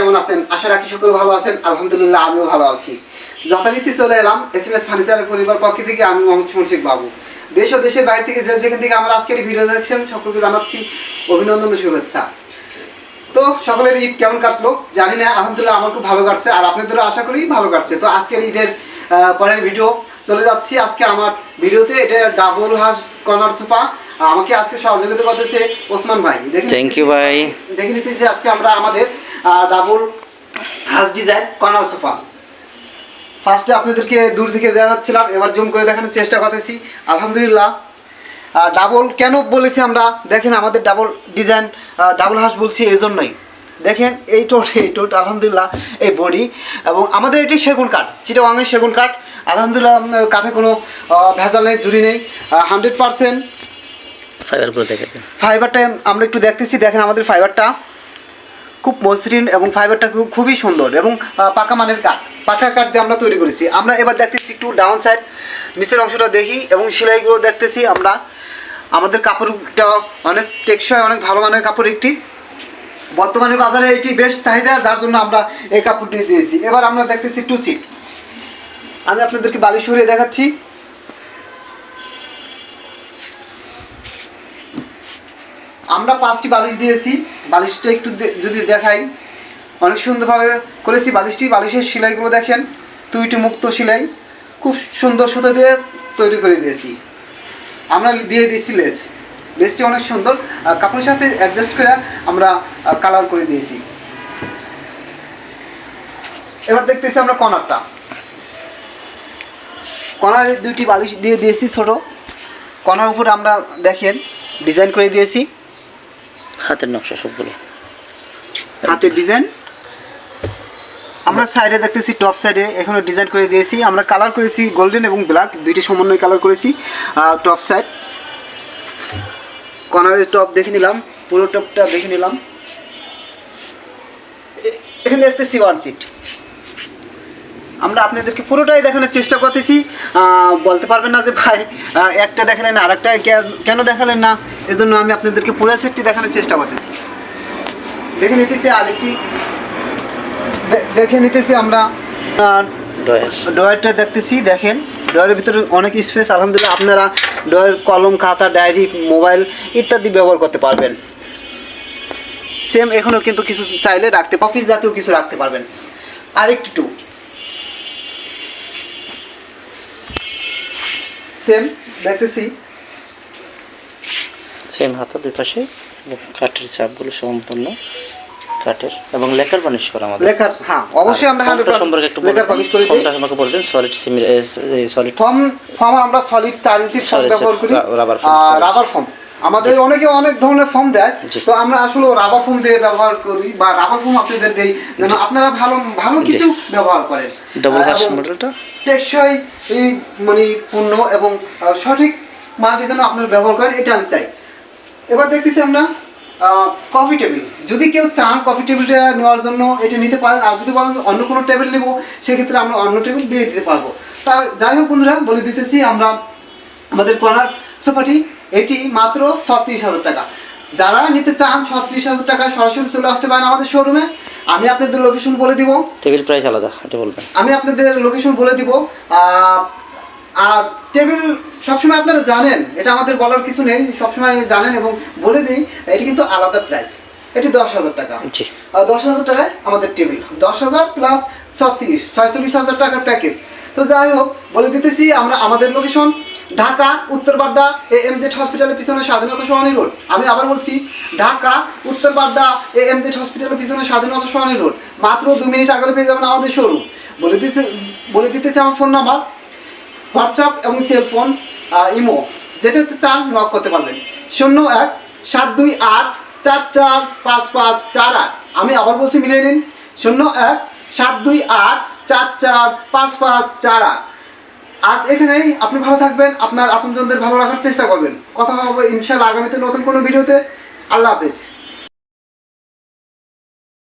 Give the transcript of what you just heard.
কেমন আছেন? আশা রাখি সকলে ভালো আছেন। আলহামদুলিল্লাহ আমিও ভালো আছি। যথারীতি চলে এলাম এস এম এস ফার্নিচারের পরিবার পক্ষ থেকে আমি মোহাম্মদ সুমন বাবু। দেশ ও দেশের বাইরে থেকে যে যেখান থেকে আমার আজকের ভিডিও দেখছেন সকলকে জানাচ্ছি অভিনন্দন ও শুভেচ্ছা। তো সকলের ঈদ কেমন কাটলো? জানি না আলহামদুলিল্লাহ আমার খুব ভালো কাটছে। আর আপনাদেরও আশা করি ভালো কাটছে। তো আজকের ঈদের পরের ভিডিও চলে যাচ্ছি। আজকে আমার ভিডিওতে এটা ডাবল হাঁস কর্নার সোফা। আমাকে আজকে সহযোগিতা করতেছে ওসমান ভাই। দেখে Thank you, ভাই। দেখে নিতেছি আজকে আমরা আমাদের ডাবল হাঁস ডিজাইন কর্নার সোফা। ফার্স্টে আপনাদেরকে দূর থেকে দেখাচ্ছিলাম এবার জুম করে দেখানোর চেষ্টা করতেছি। আলহামদুলিল্লাহ। ডাবল কেন বলেছি আমরা? দেখেন আমাদের ডাবল ডিজাইন ডাবল হাঁস বলছি এই জন্যই দেখেন এই টোট এই টোট আলহামদুলিল্লাহ এই বডি। এবং আমাদের এটি সেগুন কাঠ চিটাগাঙের সেগুন কাঠ। আলহামদুলিল্লাহ কাঠে কোনো ভেজাল নেই জুড়ি নেই। হান্ড্রেড পারসেন্ট ফাইবার দেখে ফাইবারটা আমরা একটু দেখতেছি দেখেন আমাদের ফাইবারটা খুব মসৃণ এবং ফাইবারটা খুব, খুবই সুন্দর এবং পাকা মানের কাঠ। পাকা কাঠ দিয়ে আমরা তৈরি করেছি। আমরা এবার দেখতেছি একটু ডাউন সাইড নিচের অংশটা দেখি এবং সেলাইগুলো দেখতেছি আমরা। আমাদের কাপড়টা অনেক টেকসই, অনেক ভালো মানের কাপড় একটি। বর্তমানে বাজারে এটি বেশ চাহিদা, যার জন্য আমরা এই কাপড়টি দিয়েছি। এবার আমরা দেখতেছি টু সিট আমি আপনাদেরকে বালি সরিয়ে দেখাচ্ছি। আমরা পাঁচটি বালিশ দিয়েছি। বালিশটা একটু যদি দেখাই। অনেক সুন্দরভাবে করেছি বালিশটি। বালিশের সেলাইগুলো দেখেন। দুইটি মুক্ত সেলাই। খুব সুন্দর সুতো দিয়ে তৈরি করে দিয়েছি। আমরা দিয়ে দিয়েছি লেজ। লেজটি অনেক সুন্দর। কাপড়ের সাথে অ্যাডজাস্ট করে আমরা কালার করে দিয়েছি। এবার দেখতেছি আমরা কর্নারটা। কর্নারে দুইটি বালিশ দিয়ে দিয়েছি ছোট। কর্নার উপরে আমরা দেখেন, ডিজাইন করে দিয়েছি। হাতের নকশা সবগুলো। হাতের ডিজাইন আমরা সাইডে দেখতেছি টপ সাইডে এখানে ডিজাইন করে দিয়েছি। আমরা কালার করেছি গোল্ডেন এবং ব্ল্যাক দুইটি সমন্বয় কালার করেছি টপ সাইড কর্নারের টপ দেখে নিলাম, পুরো টপটা দেখে নিলাম। এখানে দেখতেছি ওয়ান সিট আমরা আপনাদেরকে পুরোটাই দেখানোর চেষ্টা করতেছি। বলতে পারবেন না যে ভাই একটা দেখালেন আর একটা কেন দেখালেন না? এজন্য আমি আপনাদেরকে পুরো সেটটি দেখানোর চেষ্টা করতেছি। দেখে নিতেছি আরেকটি দেখে নিতেছি আমরা ডয়ারটা দেখতেছি দেখেন। ডয়ারের ভিতরে অনেক স্পেস আলহামদুলিল্লাহ আপনারা ডয়ার কলম খাতা ডায়েরি মোবাইল ইত্যাদি ব্যবহার করতে পারবেন। সেম এখনও কিন্তু কিছু চাইলে রাখতে অফিস জাতীয় কিছু রাখতে পারবেন। আরেকটি টু সেম দেখতেছি। সেম হাতা দুই পাশে কাঠের চাপগুলো সম্পূর্ণ কাঠের এবং লেকার বানিশ করা আমাদের। লেখা হ্যাঁ অবশ্যই আমরা হান্ড্রেড ফর্মটা সম্পর্কে একটু লেখার পালিশ করে দিই। ফর্মটা আমাকে বলবেন solid semi solid foam foam আমরা সলিড চার ইঞ্চি ফর্ম ব্যবহার করি। রা- rubber foam, solid। Rubber foam আমাদের অনেকে অনেক ধরনের ফর্ম দেয়। তো আমরা আসলে রাবার ফর্ম দিয়ে ব্যবহার করি বা রাবার ফর্ম আপনাদের দেই যেন আপনারা ভালো ভালো কিছু ব্যবহার করেন। ডবল হাস মডেলটা টেকসই এই মানে পূর্ণ এবং সঠিক মালটি যেন আপনারা ব্যবহার করেন এটা আমি চাই। এবার দেখতেছি আমরা কফি টেবিল যদি কেউ চান কফি টেবিলটা নেওয়ার জন্য এটা নিতে পারেন। আর যদি বলেন অন্য কোনো টেবিল নেব সেক্ষেত্রে আমরা অন্য টেবিল দিয়ে দিতে পারব। তা যাই হোক বন্ধুরা বলে দিতেছি আমরা আমাদের কর্নার সোফাটি এটি মাত্র ছত্রিশ হাজার টাকা। যারা নিতে চান ছত্রিশ হাজার টাকা সরাসরি চলে আসতে পারেন আমাদের শোরুমে আমি আপনাদের লোকেশন বলে দিব। টেবিল প্রাইস আলাদা এটা বলবেন। আমি আপনাদের লোকেশন বলে দিব। আর টেবিল সবসময় আপনারা জানেন এটা আমাদের বলার কিছু নেই সবসময় জানেন এবং বলে দিই এটি কিন্তু আলাদা প্রাইস এটি দশ হাজার টাকা। দশ হাজার টাকায় আমাদের টেবিল। দশ হাজার প্লাস ছত্রিশ ছয়চল্লিশ হাজার টাকার প্যাকেজ তো যাই হোক বলে দিতেছি আমরা আমাদের location Dhaka Uttarbadda A M Z হসপিটালের পিছনে স্বাধীনতা সহানী রোড। আমি আবার বলছি Dhaka Uttarbadda A M Z হসপিটালের পিছনে স্বাধীনতা সহানী রোড। মাত্র দু মিনিট আগে পেয়ে যাবেন আমাদের শোরুম বলে দিতে বলে দিতেছি আমার ফোন নাম্বার হোয়াটসঅ্যাপ এবং সেলফোন ইমো যেটাতে চান নক করতে পারবেন। শূন্য এক, সাত দুই আট, চার চার, পাঁচ পাঁচ, চার আট। আমি আবার বলছি মিলিয়ে নিন। শূন্য এক, সাত দুই আট, চার চার, পাঁচ পাঁচ, চার আট। আজ এখানেই আপনি ভালো থাকবেন, আপনার আপনজনদের ভালো রাখার চেষ্টা করবেন। কথা হবে ইনশাল্লাহ আগামীতে নতুন কোনো ভিডিওতে। আল্লাহ হাফেজ।